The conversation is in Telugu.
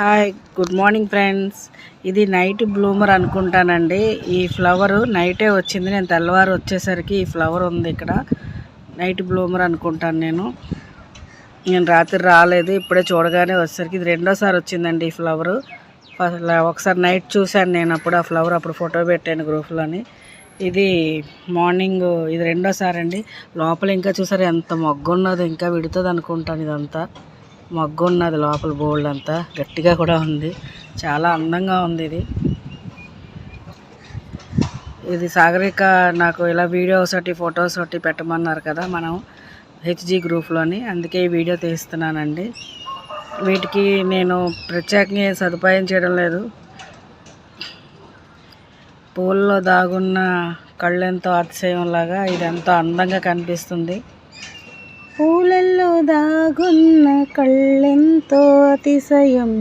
Hi good morning friends. ఇది నైట్ బ్లూమర్ అనుకుంటానండి. ఈ ఫ్లవరు నైటే వచ్చింది. నేను తెల్లవారు వచ్చేసరికి ఈ ఫ్లవర్ ఉంది ఇక్కడ. నైట్ బ్లూమర్ అనుకుంటాను నేను. నేను రాత్రి రాలేదు ఇప్పుడే చూడగానే వచ్చేసరికి ఇది రెండోసారి వచ్చిందండి ఈ ఫ్లవర్. ఒకసారి నైట్ చూశాను నేను అప్పుడు ఆ ఫ్లవర్ అప్పుడు ఫోటో పెట్టాను గ్రూప్లోని. ఇది మార్నింగ్ ఇది రెండోసారి అండి లోపల ఇంకా చూసారు ఎంత మొగ్గున్నదో ఇంకా విడుతుంది అనుకుంటాను ఇదంతా. మగ్గు ఉన్నది లోపల బోల్డ్ అంతా. గట్టిగా కూడా ఉంది. చాలా అందంగా ఉంది ఇది. ఇది సాగరిక నాకు ఇలా వీడియోస్ ఒకటి ఫొటోస్ ఒకటి పెట్టమన్నారు కదా మనం హెచ్జి గ్రూప్లోని. అందుకే ఈ వీడియో తీస్తున్నానండి. వీటికి నేను ప్రత్యేకంగా ఏం సదుపాయం చేయడం లేదు. పూల్లో దాగున్న కళ్ళెంతో అతిశయంలాగా ఇది ఎంతో అందంగా కనిపిస్తుంది. పూలల్లో దాగున్న కళ్ళెంతో అతిశయం.